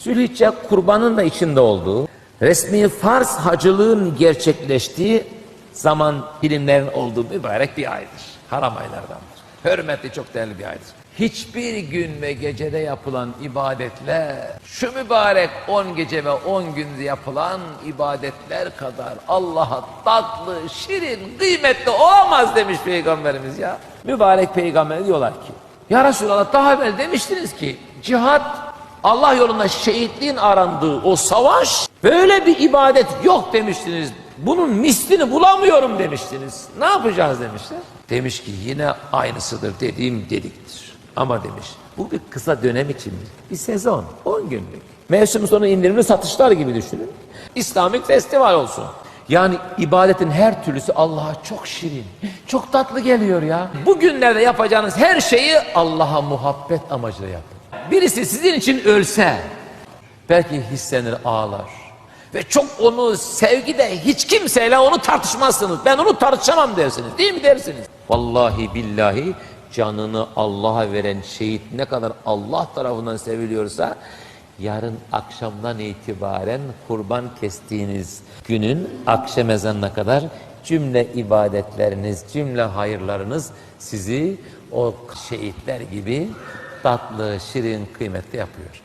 Zülhicce kurbanın da içinde olduğu, resmi farz hacılığın gerçekleştiği zaman bilimlerin olduğu mübarek bir aydır. Haram aylardandır. Hürmetli çok değerli bir aydır. Hiçbir gün ve gecede yapılan ibadetler, şu mübarek 10 gece ve 10 günde yapılan ibadetler kadar Allah'a tatlı, şirin, kıymetli olamaz demiş Peygamberimiz ya. Mübarek Peygamber diyorlar ki, Ya Resulallah daha evvel demiştiniz ki, cihat Allah yolunda şehitliğin arandığı o savaş böyle bir ibadet yok demiştiniz. Bunun mislini bulamıyorum demiştiniz. Ne yapacağız demişler. Demiş ki yine aynısıdır dediğim dediktir. Ama demiş bu bir kısa dönem içindir. Bir sezon 10 günlük. Mevsim sonu indirimli satışlar gibi düşünün. İslamik festival olsun. Yani ibadetin her türlüsü Allah'a çok şirin, çok tatlı geliyor ya. Bugünlerde yapacağınız her şeyi Allah'a muhabbet amacıyla yapın. Birisi sizin için ölse belki hislenir ağlar. Ve çok onu sevgide hiç kimseyle onu tartışmazsınız. Ben onu tartışamam dersiniz. Değil mi dersiniz? Vallahi billahi canını Allah'a veren şehit ne kadar Allah tarafından seviliyorsa yarın akşamdan itibaren kurban kestiğiniz günün akşam ezanına kadar cümle ibadetleriniz, cümle hayırlarınız sizi o şehitler gibi tatlı, şirin, kıymetli yapıyor.